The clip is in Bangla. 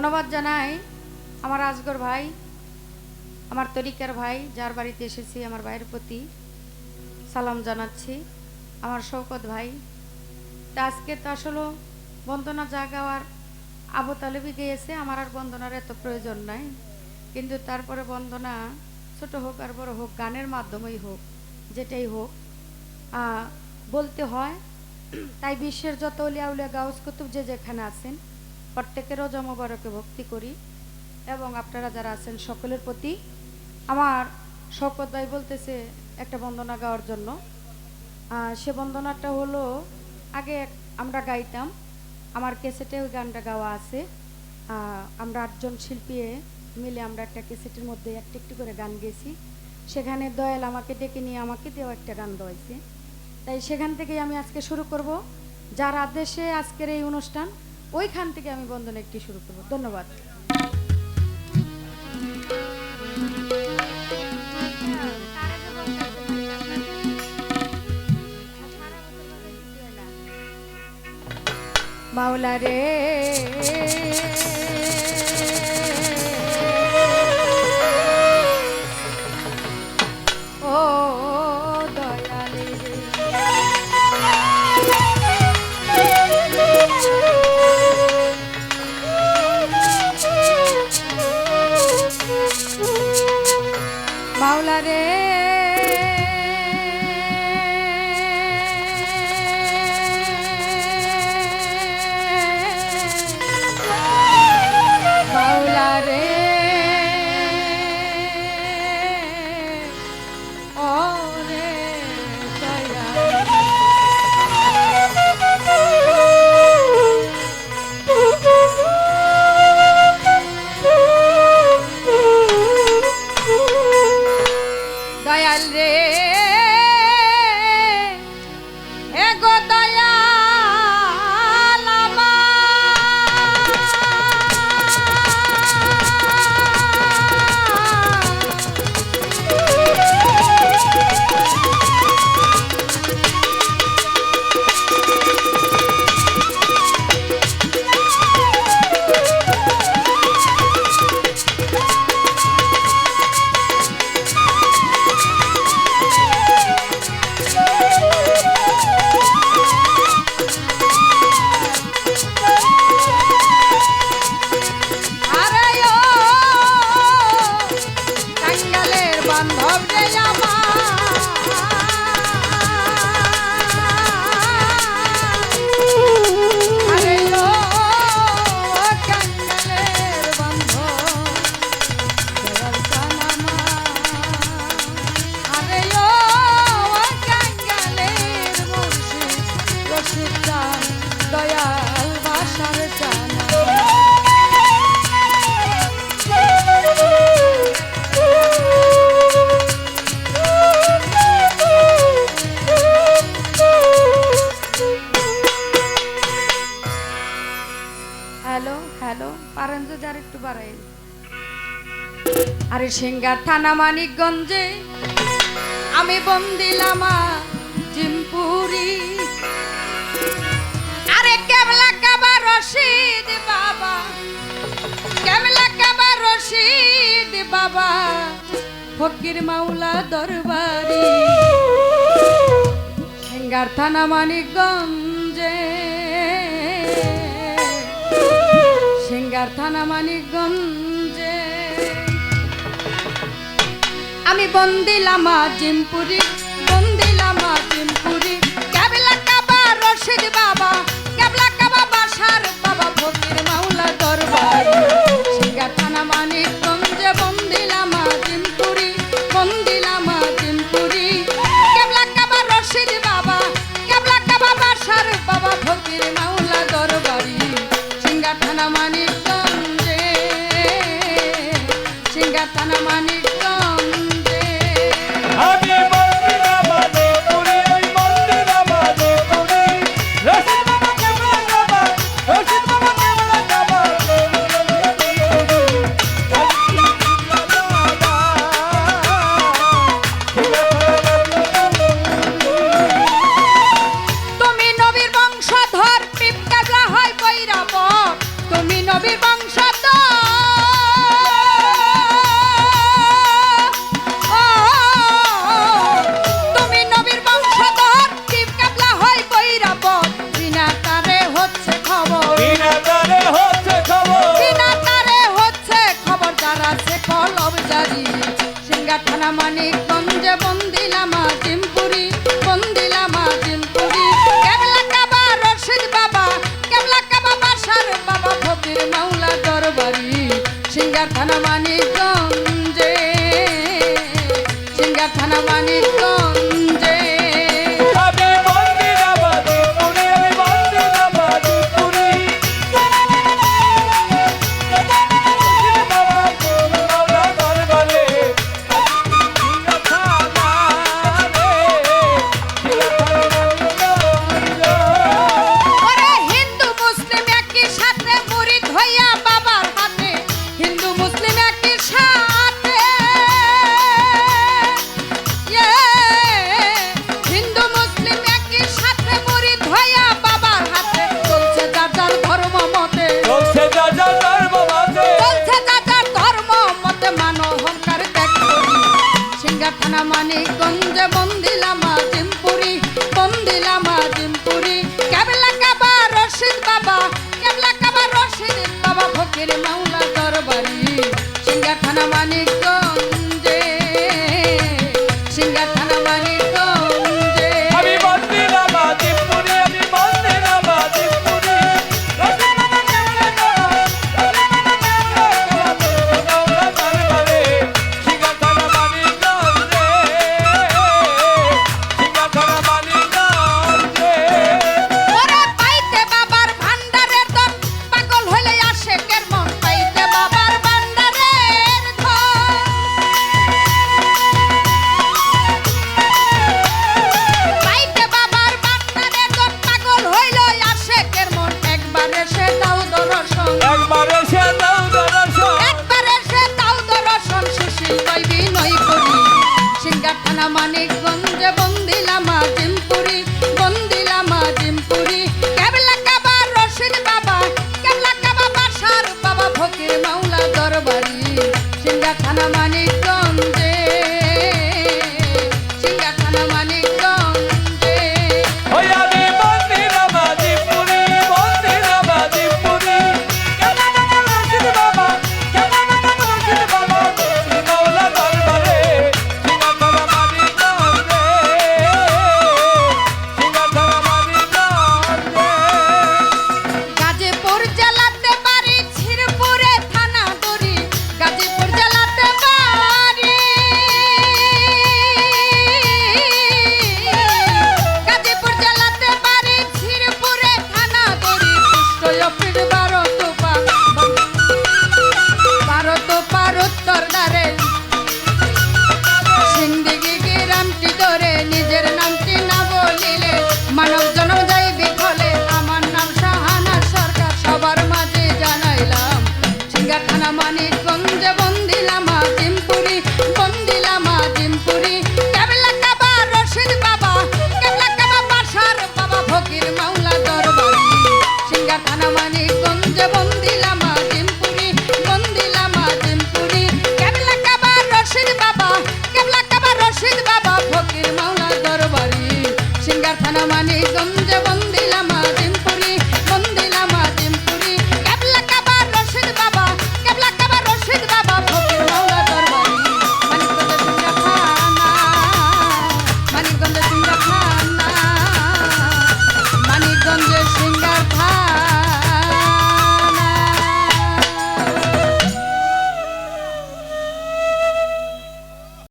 ধন্যবাদ জানাই আমার আজগর ভাই, আমার তরিকার ভাই, যার বাড়িতে এসেছি আমার ভাইয়ের প্রতি। সালাম জানাচ্ছি। আমার শৌকত ভাই, তা আজকে তো আসলে বন্দনা যা গাওয়ার আবু তালেবি গিয়েছে, আমার আর বন্দনার এত প্রয়োজন নাই। কিন্তু তারপরে বন্দনা ছোট হোক আর বড় হোক, গানের মাধ্যমেই হোক, যেটাই হোক বলতে হয়। তাই বিশ্বের যত উলিয়া উলিয়া গাউস কুতুব যে যেখানে আছেন প্রত্যেকেরও জমবারকে ভক্তি করি এবং আপনারা যারা আছেন সকলের প্রতি আমার শকত ভাই বলতেছে একটা বন্দনা গাওয়ার জন্য। সে বন্দনাটা হলো, আগে আমরা গাইতাম, আমার ক্যাসেটে ওই গানটা গাওয়া আছে। আমরা আটজন শিল্পী মিলে আমরা একটা ক্যাসেটের মধ্যে একটা একটু করে গান গেছি সেখানে দয়াল আমাকে ডেকে নিয়ে আমাকে দেওয়া একটা গান দেওয়াইছে তাই সেখান থেকেই আমি আজকে শুরু করব। যার আদেশে আজকের এই অনুষ্ঠান ওইখান থেকে আমি বন্ধন একটি শুরু করব। ধন্যবাদ। মাওলা রে। হ্যালো হ্যালো একটু আরে সিঙ্গার থানা মানিকগঞ্জে আমি বন্দিলামা জিমপুরি রশিদ বাবা। কেবলা কাবা রশিদ বাবা? ফকির মাওলা দরবারি। সিঙ্গার থানা মানিকগঞ্জে। সিঙ্গার থানা মানিকগঞ্জে। আমি বন্দিলামা জিমপুরি বন্দিলামা জিমপুরি কেবলা কাবা রশিদ বাবা? কেবলা কাবা বাসার বাবা ফকির মাওলা দরবার। সিঙ্গা থানা মানিকগঞ্জে সিঙ্গার থানা মানিকগঞ্জে সিঙ্গার থানা মানিকগঞ্জ মানে গঞ্জ বন্দে না মানে es